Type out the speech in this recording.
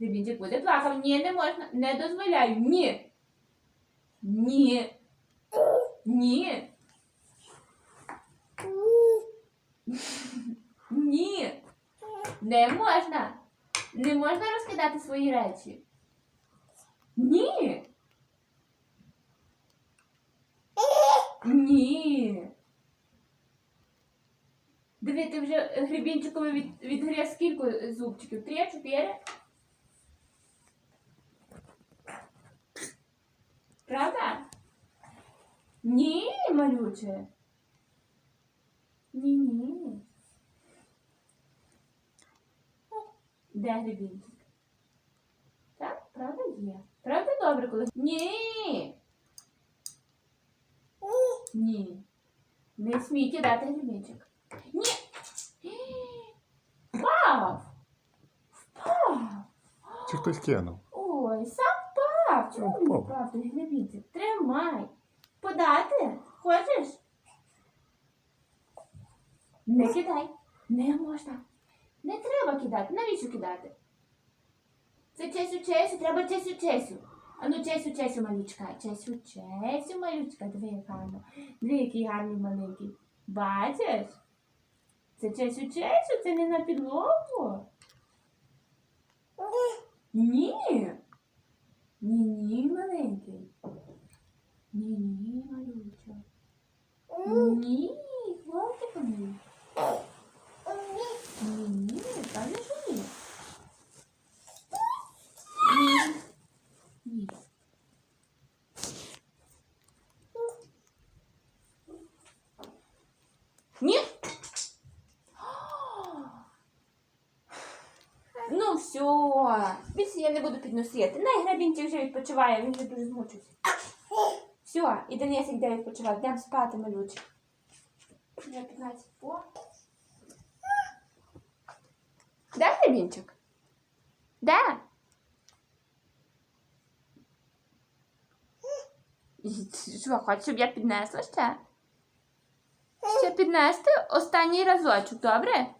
Гребінчик буде плакав. Ні, не можна. Не дозволяю. Ні. Ні. Ні. Ні. Не можна. Не можна розкидати свої речі. Ні. Ні. Диви, ти вже гребінчикові від, відгрів скільки зубчиків? Три, чотири? Правда? Ні, малюче. Ні, ні. Де гребінчик? Так, правда є. Правда добре, коли. Ні. Ні. Не смій кидати гребінчик. Ні. Впав. Впав. Чи хтось кинув? Ой, сам впав. Чому Ну, не впав. впав той гребінчик? Тримай. Подати? Хочеш? Не кидай. Не можна. Не треба кидати. Навіщо кидати? Це чесю чесю, треба чесю чесю. А ну чесю чесю, малючка. Чесю чесю, малючка. Диви, як гарно. Диви, який гарний маленький. Бачиш? Це чесю чесю, це не на підлогу. Ні. Ні, хлопчик мій. Ні, ні, каже, що ні. Ні. Ні. Ні. Ну все, більше я не буду підносити. Най грабінці вже відпочиває, він вже дуже змучився. Все, і Денисик де відпочивати, йдемо спати, малюче. Вже 15 по. Де грабінчик? Де? Що, хочеш, щоб я піднесла ще? Ще піднести останній разочок, добре?